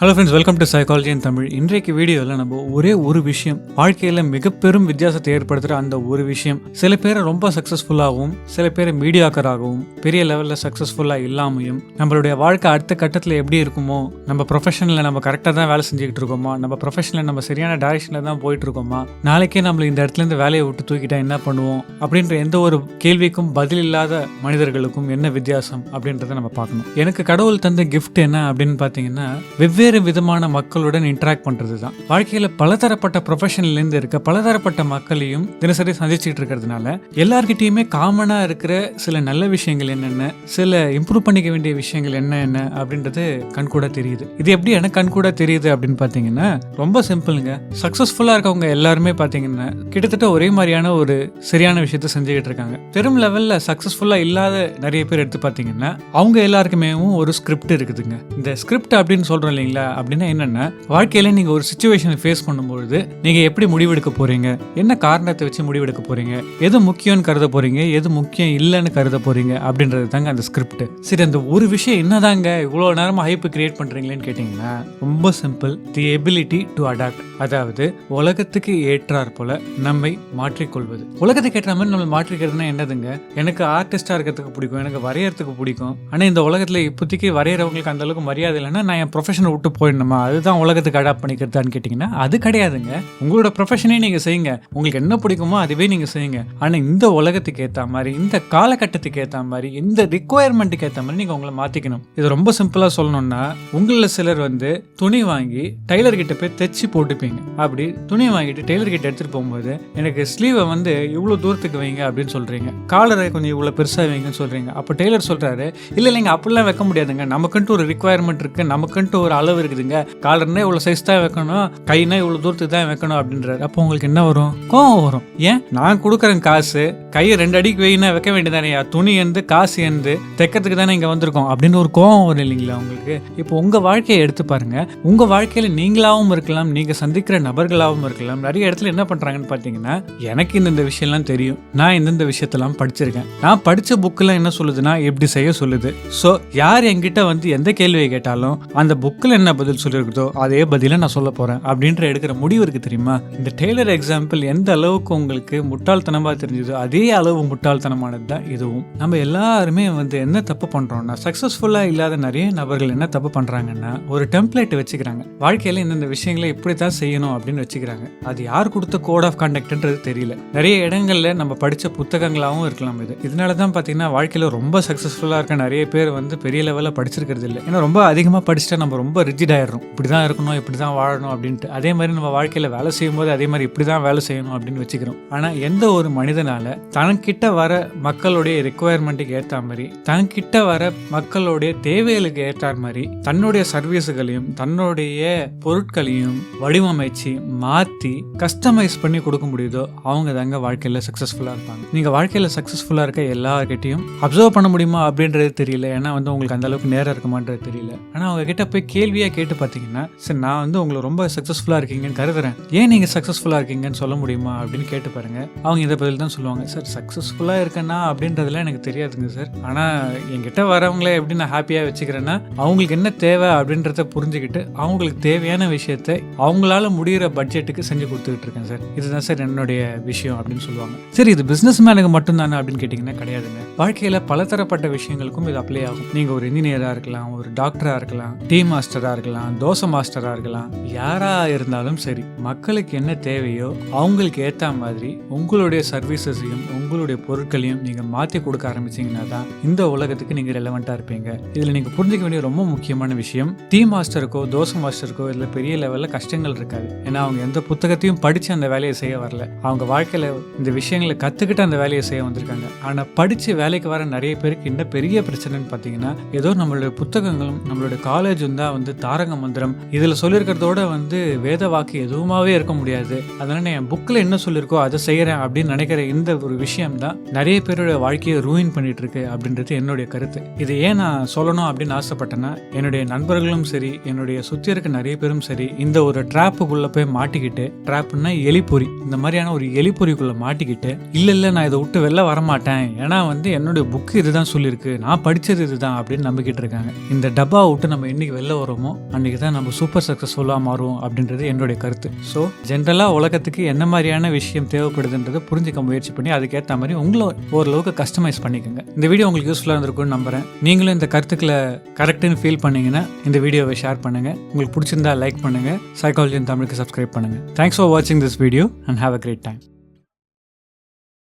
Hello friends welcome to psychology in Tamil இன்றைக்கு வீடியோவில் நம்ம ஒரே ஒரு விஷயம் வாழ்க்கையில் மிக பெரும் வித்தியாசத்தை ஏற்படுத்துகிற அந்த ஒரு விஷயம். சில பேரை ரொம்ப சக்ஸஸ்ஃபுல்லாகவும் சில பேர் மீடியாக்கராகவும் பெரிய லெவலில் சக்ஸஸ்ஃபுல்லாக இல்லாமையும் நம்மளுடைய வாழ்க்கை அடுத்த கட்டத்தில் எப்படி இருக்குமோ நம்ம ப்ரொஃபஷனில் நம்ம கரெக்டாக தான் வேலை செஞ்சுக்கிட்டு இருக்கோமா நம்ம ப்ரொஃபஷனில் நம்ம சரியான டைரக்ஷனில் தான் போயிட்டு இருக்கோமா நாளைக்கே நம்மளை இந்த இடத்துல இருந்து வேலையை விட்டு தூக்கிட்டா என்ன பண்ணுவோம் அப்படின்ற எந்த ஒரு கேள்விக்கும் பதில் இல்லாத மனிதர்களுக்கும் என்ன வித்தியாசம் அப்படின்றத நம்ம பார்க்கணும். எனக்கு கடவுள் தந்த கிஃப்ட் என்ன அப்படின்னு பார்த்தீங்கன்னா வெவ்வேறு விதமான மக்களுடன் இன்ட்ராக்ட் பண்ணுறது தான் வாழ்க்கையில் பலதரப்பட்ட ப்ரொஃபஷன்லேருந்து இருக்க பலதரப்பட்ட மக்களையும் தினசரி சந்திச்சுட்டு இருக்கிறதுனால எல்லார்கிட்டயுமே காமனாக இருக்கிற சில நல்ல விஷயங்கள் என்னென்ன சில இம்ப்ரூவ் பண்ணிக்க வேண்டிய விஷயங்கள் என்ன என்ன அப்படின்றது கண்கூட தெரியுது. இது எப்படி எனக்கு கண்கூட தெரியுது அப்படின்னு பார்த்தீங்கன்னா ரொம்ப சிம்பிளுங்க சக்ஸஸ்ஃபுல்லாக இருக்கவங்க எல்லாருமே பார்த்தீங்கன்னா கிட்டத்தட்ட ஒரே மாதிரியான ஒரு சரியான விஷயத்த செஞ்சுக்கிட்டு இருக்காங்க. பெரும் லெவலில் சக்ஸஸ்ஃபுல்லாக இல்லாத நிறைய பேர் எடுத்து பார்த்தீங்கன்னா அவங்க எல்லாருக்குமே ஒரு ஸ்கிரிப்ட் இருக்குதுங்க. இந்த ஸ்கிரிப்ட் அப்படின்னு சொல்கிறோம் இல்லைங்களா அப்படின்னா என்னென்னா? வாழ்க்கையில் நீங்கள் ஒரு சுச்சுவேஷனை ஃபேஸ் பண்ணும்பொழுது நீங்கள் எப்படி முடிவெடுக்க போகிறீங்க என்ன காரணத்தை வச்சு முடிவெடுக்க போகிறீங்க எது முக்கியம்னு கருத போகிறீங்க எது முக்கியம் இல்லைன்னு கருத போகிறீங்க அப்படின்றது தாங்க அந்த ஸ்கிரிப்ட் சரி அந்த ஒரு விஷயம் என்னதாங்க இவ்வளோ நேரமாக ஹைப்பு கிரியேட் பண்ணுறீங்களேன்னு கேட்டிங்கன்னா ரொம்ப simple the ability to adapt அதாவது உலகத்துக்கு ஏற்றாற் போல நம்மை மாற்றிக்கொள்வது. உலகத்துக்கு ஏற்ற மாதிரி நம்ம மாற்றிக்கிறதுனா என்னதுங்க? எனக்கு ஆர்டிஸ்டாக இருக்கிறதுக்கு பிடிக்கும். எனக்கு வரையறதுக்கு பிடிக்கும். ஆனால் இந்த உலகத்தில் இப்போதைக்கு வரைகிறவங்களுக்கு அந்த அளவுக்கு மரியாதை இல்லைன்னா நான் என் ப்ரொஃபஷனை விட்டு போயிடணுமா? அதுதான் உலகத்துக்கு அடாப்ட் பண்ணிக்கிறதான்னு கேட்டிங்கன்னா அது கிடையாதுங்க. உங்களோட ப்ரொஃபஷனே நீங்கள் செய்யுங்க. உங்களுக்கு என்ன பிடிக்குமோ அதுவே நீங்கள் செய்யுங்க. ஆனால் இந்த உலகத்துக்கு ஏற்ற மாதிரி இந்த காலகட்டத்துக்கு ஏற்ற மாதிரி இந்த ரிக்குவயர்மெண்ட்டுக்கு ஏற்ற மாதிரி நீங்கள் உங்களை மாற்றிக்கணும் இது ரொம்ப சிம்பிளாக சொல்லணும்னா உங்களில் சிலர் வந்து துணி வாங்கி டெய்லர் கிட்ட போய் தைச்சு போட்டுப்பீங்க. அப்படி துணி வாங்கிட்டு டெய்லர் கிட்ட எடுத்துகிட்டு போகும்போது எனக்கு ஸ்லீவை வந்து இவ்வளோ தூரத்துக்கு வைங்க அப்படின்னு சொல்கிறீங்க காலரை கொஞ்சம் இவ்வளோ பெருசாக வைங்கன்னு சொல்கிறீங்க அப்போ டெய்லர் சொல்கிறாரு இல்லை இல்லைங்க அப்படிலாம் வைக்க முடியாதுங்க. நமக்குன்ட்டு ஒரு ரிக்குவயர்மெண்ட் இருக்குது நமக்குன்ட்டு ஒரு அளவு இருக்குதுங்க. காலர்னா இவ்வளோ சைஸ் தான் வைக்கணும் கைனா இவ்வளோ தூரத்துக்கு தான் வைக்கணும் அப்படின்றாரு. அப்போ உங்களுக்கு என்ன வரும்? கோவம் வரும். ஏன்? நான் கொடுக்குறேன் காசு கையை ரெண்டு அடிக்கு வெயினா வைக்க வேண்டியதானே துணி எந்து காசு எந்து தைக்கிறதுக்கு தானே இங்கே வந்திருக்கோம் அப்படின்னு ஒரு கோவம் வரும் இல்லைங்களா உங்களுக்கு? இப்போ உங்கள் வாழ்க்கையை எடுத்து பாருங்க. உங்கள் வாழ்க்கையில் நீங்களாகவும் இருக்கலாம் நீங்கள் சந்திக்கிற நபர்களாகவும் இருக்கலாம். நிறைய இடத்துல என்ன பண்ணுறாங்கன்னு பார்த்தீங்கன்னா எனக்கு இந்தந்த விஷயம்லாம் தெரியும். நான் இந்தந்த விஷயத்தெல்லாம் படிச்சிருக்கேன். நான் படித்த புக்கெல்லாம் என்ன சொல்லுதுன்னா எப்படி செய்ய சொல்லுது? ஸோ யார் என்கிட்ட வந்து எந்த கேள்வியை கேட்டாலும் அந்த புக்கில் என்ன பதில் சொல்லியிருக்குதோ அதே பதிலை நான் சொல்ல போகிறேன் அப்படின்ற எடுக்கிற முடிவு இருக்குது தெரியுமா? இந்த டெய்லர் எக்ஸாம்பிள் எந்த அளவுக்கு உங்களுக்கு முட்டாள்தனமாக தெரிஞ்சதோ அதே அளவு முட்டாள்தனமானது தான் இதுவும். நம்ம எல்லாருமே வந்து என்ன தப்பு பண்ணுறோம்னா சக்ஸஸ்ஃபுல்லாக இல்லாத நிறைய நபர்கள் என்ன தப்பு பண்ணுறாங்கன்னா ஒரு டெம்ப்ளேட் வச்சுக்கிறாங்க. வாழ்க்கையில் இந்தந்த விஷயங்களை இப்படி தான் செய்யணும் அப்படின்னு வச்சுக்கிறாங்க. அது யார் கொடுத்த கோட் ஆஃப் கண்டக்ட்ன்றது தெரியல. நிறைய இடங்களில் நம்ம படித்த புத்தகங்களாகவும் இருக்கலாம் இது. இதனால தான் பார்த்தீங்கன்னா வாழ்க்கையில் ரொம்ப சக்ஸஸ்ஃபுல்லாக இருக்க நிறைய பேர் வந்து பெரிய லெவலில் படிச்சிருக்கிறது இல்லை ஏன்னா ரொம்ப அதிகமாக படிச்சுட்டா நம்ம ரொம்ப ரிஜிட் ஆகிடும் இப்படி தான் இருக்கணும் இப்படி தான் வாழணும் அப்படின்ட்டு. அதே மாதிரி நம்ம வாழ்க்கையில் வேலை செய்யும் போது அதே மாதிரி இப்படி தான் வேலை செய்யணும் அப்படின்னு வச்சுக்கிறோம். ஆனால் எந்த ஒரு மனிதனால தனக்கிட்ட வர மக்களுடைய ரெக்குவயர்மெண்ட்டுக்கு ஏற்ற மாதிரி தனக்கிட்ட வர மக்களுடைய தேவைகளுக்கு ஏற்ற மாதிரி தன்னுடைய சர்வீஸுகளையும் தன்னுடைய பொருட்களையும் வடிவமைச்சு மாற்றி கஸ்டமைஸ் பண்ணி கொடுக்க முடியுதோ அவங்க தாங்க வாழ்க்கையில் சக்ஸஸ்ஃபுல்லாக இருப்பாங்க. நீங்கள் வாழ்க்கையில் சக்ஸஸ்ஃபுல்லாக இருக்க எல்லார்கிட்டையும் அப்சர்வ் பண்ண முடியுமா அப்படின்றது தெரியல. ஏன்னா வந்து உங்களுக்கு அந்த அளவுக்கு நேரம் இருக்குமான்றது தெரியல. ஆனால் அவங்க கிட்ட போய் கேள்வியாக கேட்டு பார்த்தீங்கன்னா சரி நான் வந்து உங்களை ரொம்ப சக்ஸஸ்ஃபுல்லாக இருக்கீங்கன்னு கருதுறேன். ஏன் நீங்கள் சக்ஸஸ்ஃபுல்லாக இருக்கீங்கன்னு சொல்ல முடியுமா? அப்படின்னு கேட்டு பாருங்க. அவங்க இதை பதில் தான் சொல்லுவாங்க. சார் சக்ஸஸ்ஃபுல்லாக இருக்கேன்னா அப்படின்றதுலாம் எனக்கு தெரியாதுங்க சார். ஆனால் என்கிட்ட வரவங்களே எப்படி நான் ஹாப்பியாக வச்சுக்கிறேன்னா அவங்களுக்கு என்ன தேவை அப்படின்றத புரிஞ்சுக்கிட்டு அவங்களுக்கு தேவையான விஷயத்தை அவங்களால முடிகிற பட்ஜெட்டுக்கு செஞ்சு கொடுத்துக்கிட்டு இருக்கேன் சார். இதுதான் சார் என்னுடைய விஷயம் அப்படின்னு சொல்லுவாங்க. சரி இது பிஸ்னஸ் மேனுக்கு மட்டும்தானே அப்படின்னு கேட்டிங்கன்னா கிடையாதுங்க. வாழ்க்கையில் பலதரப்பட்ட விஷயங்களுக்கும் இது அப்ளை ஆகும். நீங்கள் ஒரு இன்ஜினியராக இருக்கலாம் ஒரு டாக்டராக இருக்கலாம் டீ மாஸ்டராக இருக்கலாம் தோசை மாஸ்டராக இருக்கலாம் யாராக இருந்தாலும் சரி மக்களுக்கு என்ன தேவையோ அவங்களுக்கு ஏற்ற மாதிரி உங்களுடைய சர்வீசஸையும் உங்களுடைய பொருட்களையும் நீங்கள் மாற்றி கொடுக்க ஆரம்பிச்சீங்கன்னா தான் இந்த உலகத்துக்கு நீங்கள் ரெலவெண்ட்டாக இருப்பீங்க. இதில் நீங்கள் புரிஞ்சுக்க வேண்டிய ரொம்ப முக்கியமான விஷயம் டீ மாஸ்டருக்கோ தோசை மாஸ்டருக்கோ இதில் பெரிய லெவலில் கஷ்டங்கள் இருக்காது. ஏன்னா அவங்க எந்த புத்தகத்தையும் படித்து அந்த வேலையை செய்ய வரல. அவங்க வாழ்க்கையில் இந்த விஷயங்களை கற்றுக்கிட்டு அந்த வேலையை செய்ய வந்திருக்காங்க. ஆனால் படித்து வேலைக்கு வர நிறைய பேருக்கு என்ன பெரிய பிரச்சனைன்னு பார்த்தீங்கன்னா ஏதோ நம்மளுடைய புத்தகங்களும் நம்மளுடைய காலேஜும் தான் வந்து தாரக மந்திரம். இதில் சொல்லியிருக்கிறதோட வந்து வேத வாக்கு எதுவுமாவே இருக்க முடியாது. அதனால என் புக்கில் என்ன சொல்லியிருக்கோ அதை செய்கிறேன் அப்படின்னு நினைக்கிற இந்த ஒரு விஷயம் தான் நிறைய பேரோட வாழ்க்கையை ரூயின் பண்ணிட்டு இருக்கு அப்படின்றது என்னுடைய கருத்து. இது ஏன் நான் சொல்லணும் அப்படின்னு ஆசைப்பட்டேன்னா என்னுடைய நண்பர்களும் சரி என்னுடைய சுற்றி இருக்க நிறைய பேரும் சரி இந்த ஒரு ட்ராப்புக்குள்ளே போய் மாட்டிக்கிட்டு ட்ராப்னா எலிப்பொறி இந்த மாதிரியான ஒரு எலிப்பொறிக்குள்ளே மாட்டிக்கிட்டு இல்லை இல்லை நான் இதை விட்டு வெளில வரமாட்டேன். ஏன்னா வந்து என்னுடைய புக்கு இதுதான் சொல்லியிருக்கு நான் படித்தது இதுதான் அப்படின்னு நம்பிக்கிட்டு இருக்காங்க. இந்த டப்பா விட்டு நம்ம என்னைக்கு வெளில வரோமோ பண்ணுறோமோ அன்றைக்கி தான் நம்ம சூப்பர் சக்ஸஸ்ஃபுல்லாக மாறுவோம் அப்படின்றது என்னுடைய கருத்து. ஸோ ஜென்ரலாக உலகத்துக்கு என்ன மாதிரியான விஷயம் தேவைப்படுதுன்றதை புரிஞ்சுக்க முயற்சி பண்ணி அதுக்கேற்ற மாதிரி உங்களை ஓரளவுக்கு கஸ்டமைஸ் பண்ணிக்கோங்க. இந்த வீடியோ உங்களுக்கு யூஸ்ஃபுல்லாக இருந்திருக்கும்னு நம்புகிறேன் நீங்களும் இந்த கருத்துக்களை கரெக்டுன்னு ஃபீல் பண்ணீங்கன்னா இந்த வீடியோவை ஷேர் பண்ணுங்கள் உங்களுக்கு பிடிச்சிருந்தா லைக் பண்ணுங்கள் சைக்காலஜி தமிழுக்கு சப்ஸ்கிரைப் பண்ணுங்கள் தேங்க்ஸ் ஃபார் வாட்சிங் this video and have a great time